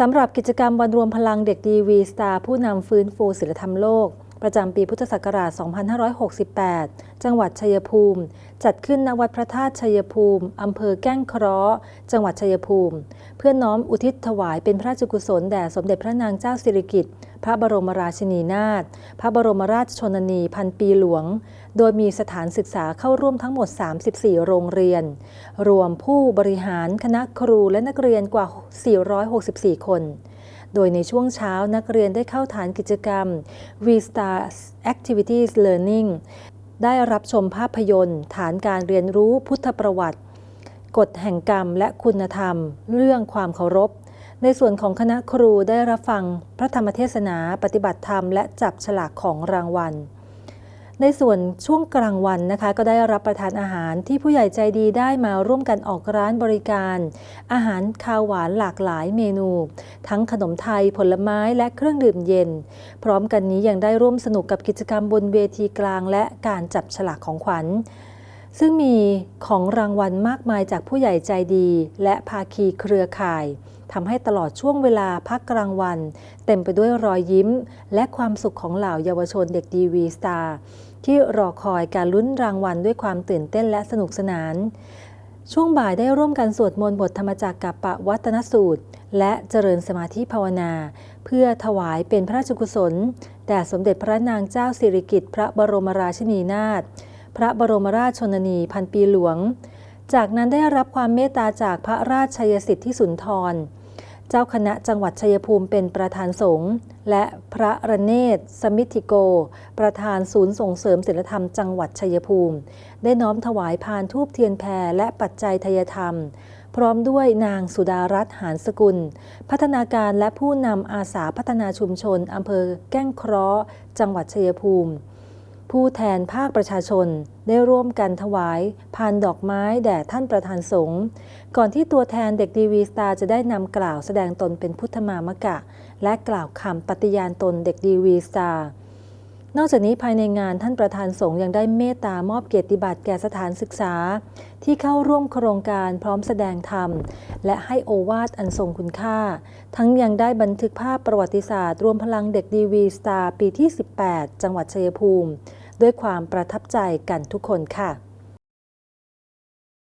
สำหรับกิจกรรมวันรวมพลังเด็กดีวีสตาร์ผู้นำฟื้นฟูศิลธรรมโลกประจำปีพุทธศักราช 2568 จังหวัดชัยภูมิ จัดขึ้นณวัดพระธาตุชัยภูมิ อำเภอแก้งเคราะห์จังหวัดชัยภูมิ เพื่อน้อมอุทิศถวายเป็นพระราชกุศลแด่สมเด็จพระนางเจ้าสิริกิติ์ พระบรมราชินีนาถ พระบรมราชชนนีพันปีหลวง โดยมีสถานศึกษาเข้าร่วมทั้งหมด 34 โรงเรียน รวมผู้บริหารคณะครูและนักเรียนกว่า 464 คน โดยในช่วงเช้านักเรียนได้เข้าฐานกิจกรรม V-Star Activities Learning ได้รับชมภาพยนตร์ ฐานการเรียนรู้พุทธประวัติ กฎแห่งกรรมและคุณธรรม เรื่องความเคารพ ในส่วนของคณะครูได้รับฟังพระธรรมเทศนาปฏิบัติธรรมและจับฉลากของรางวัล ในส่วนช่วงกลางวันนะคะ ก็ได้รับประทานอาหารที่ผู้ใหญ่ใจดีได้มาร่วมกันออกร้านบริการ อาหารคาวหวานหลากหลายเมนู ทั้งขนมไทยผลไม้และเครื่องดื่มเย็น พร้อมกันนี้ยังได้ร่วมสนุกกับกิจกรรมบนเวทีกลาง และการจับฉลากของขวัญซึ่งมีของรางวัลมากมายจากผู้ใหญ่ใจดี และภาคีเครือข่าย ทำให้ตลอดช่วงเวลาพักกลางวัน เต็มไปด้วยรอยยิ้ม และความสุขของเหล่าเยาวชนเด็กดีวีสตาร์ที่รอคอยการลุ้นรางวัลด้วยความตื่นเต้นและสนุกสนาน ช่วงบ่ายได้ร่วมกันสวดมนต์บทธรรมจักรกับปะวัตนสูตร และเจริญสมาธิภาวนา เพื่อถวายเป็นพระราชกุศล แด่สมเด็จพระนางเจ้าสิริกิติ์พระบรมราชินีนาถพระบรมราชชนนีพันปีหลวง จากนั้นได้รับความเมตตาจากพระราชชยสิทธิสุนทร จ้าคณะจังหวัดชัยภูมิเป็นประธานสงฆ์และพระระเนศสมิธิโก ประธานศูนย์ส่งเสริมศิลธรรมจังหวัดชัยภูมิ ได้น้อมถวายพานทูบเทียนแพรและปัจจัยทยธรรม พร้อมด้วยนางสุดารัตน์หานสกุล พัฒนาการและผู้นำอาสาพัฒนาชุมชนอำเภอแก้งเคราะห์จังหวัดชัยภูมิ ผู้แทนภาคประชาชนได้ร่วมกันถวายพานดอกไม้แด่ท่านประธานสงฆ์ก่อนที่ตัวแทนเด็กดีวีสตาร์จะได้นำกล่าวแสดงตนเป็นพุทธมามกะ และกล่าวคำปฏิญาณตนเด็กดีวีสตาร์ นอกจากนี้ภายในงานท่านประธานสงฆ์ยังได้เมตตามอบเกียรติบัตรแก่สถานศึกษา ที่เข้าร่วมโครงการพร้อมแสดงธรรม และให้โอวาทอันทรงคุณค่า ทั้งยังได้บันทึกภาพประวัติศาสตร์ รวมพลังเด็กดีวีสตาร์ปีที่ 18 จังหวัดชัยภูมิ ด้วยความประทับใจกันทุกคนค่ะ